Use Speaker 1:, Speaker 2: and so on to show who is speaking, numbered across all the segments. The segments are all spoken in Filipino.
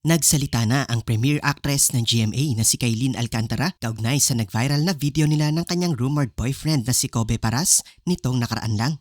Speaker 1: Nagsalita na ang premier actress ng GMA na si Kailin Alcantara kaugnay sa nag-viral na video nila ng kanyang rumored boyfriend na si Kobe Paras nitong nakaraan lang.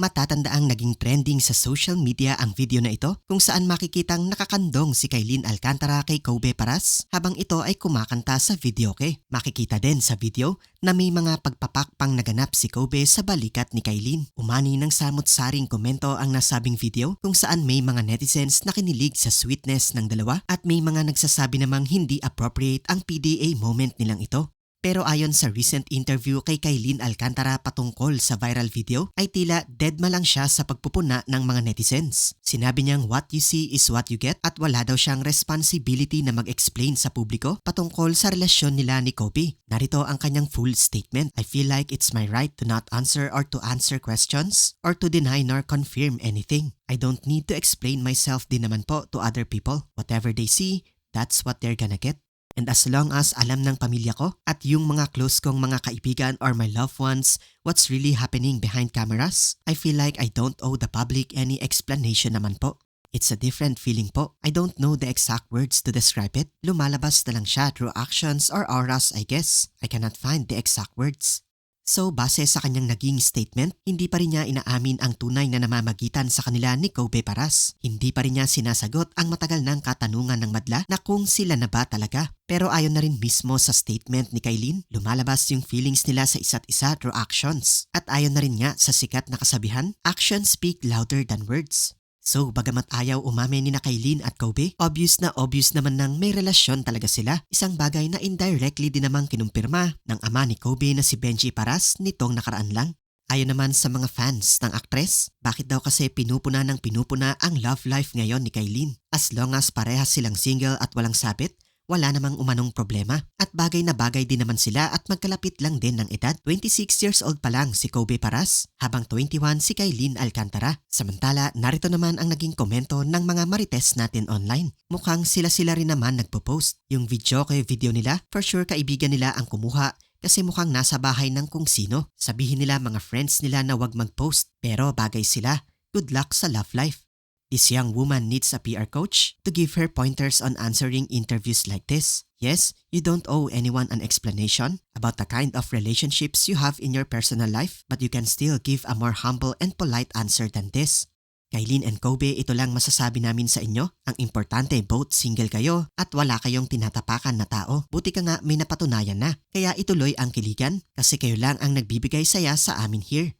Speaker 1: Matatandaang naging trending sa social media ang video na ito kung saan makikitang nakakandong si Kailin Alcantara kay Kobe Paras habang ito ay kumakanta sa videoke. Makikita din sa video na may mga pagpapakpang naganap si Kobe sa balikat ni Kailin. Umani ng samot-saring komento ang nasabing video kung saan may mga netizens na kinilig sa sweetness ng dalawa at may mga nagsasabi namang hindi appropriate ang PDA moment nilang ito. Pero ayon sa recent interview kay Kailin Alcantara patungkol sa viral video, ay tila deadma lang siya sa pagpupuna ng mga netizens. Sinabi niyang what you see is what you get at wala daw siyang responsibility na mag-explain sa publiko patungkol sa relasyon nila ni Kobe. Narito ang kanyang full statement. I feel like it's my right to not answer or to answer questions or to deny nor confirm anything. I don't need to explain myself din naman po to other people. Whatever they see, that's what they're gonna get. And as long as alam ng pamilya ko at yung mga close kong mga kaibigan or my loved ones what's really happening behind cameras, I feel like I don't owe the public any explanation naman po. It's a different feeling po. I don't know the exact words to describe it. Lumalabas na lang siya through actions or auras I guess. I cannot find the exact words. So base sa kanyang naging statement, hindi pa rin niya inaamin ang tunay na namamagitan sa kanila ni Kobe Paras. Hindi pa rin niya sinasagot ang matagal ng katanungan ng madla na kung sila na ba talaga. Pero ayon na rin mismo sa statement ni Kailin, lumalabas yung feelings nila sa isa't isa through actions. At ayon na rin nga sa sikat na kasabihan, actions speak louder than words. So, bagamat ayaw umamin ni na Kailin at Kobe, obvious na obvious naman nang may relasyon talaga sila. Isang bagay na indirectly din namang kinumpirma ng ama ni Kobe na si Benji Paras nitong nakaraan lang. Ayon naman sa mga fans ng aktres, bakit daw kasi pinupuna ng pinupuna ang love life ngayon ni Kailin? As long as parehas silang single at walang sabit, wala namang umanong problema. At bagay na bagay din naman sila at magkalapit lang din ng edad. 26 years old pa lang si Kobe Paras, habang 21 si Kailin Alcantara. Samantala, narito naman ang naging komento ng mga marites natin online. Mukhang sila-sila rin naman nagpo-post. Yung video kay video nila, for sure kaibigan nila ang kumuha kasi mukhang nasa bahay ng kung sino. Sabihin nila mga friends nila na wag mag-post pero bagay sila. Good luck sa love life. This young woman needs a PR coach to give her pointers on answering interviews like this. Yes, you don't owe anyone an explanation about the kind of relationships you have in your personal life, but you can still give a more humble and polite answer than this. Kailin and Kobe, ito lang masasabi namin sa inyo. Ang importante, both single kayo at wala kayong tinatapakan na tao. Buti ka nga may napatunayan na. Kaya ituloy ang kiligan kasi kayo lang ang nagbibigay saya sa amin here.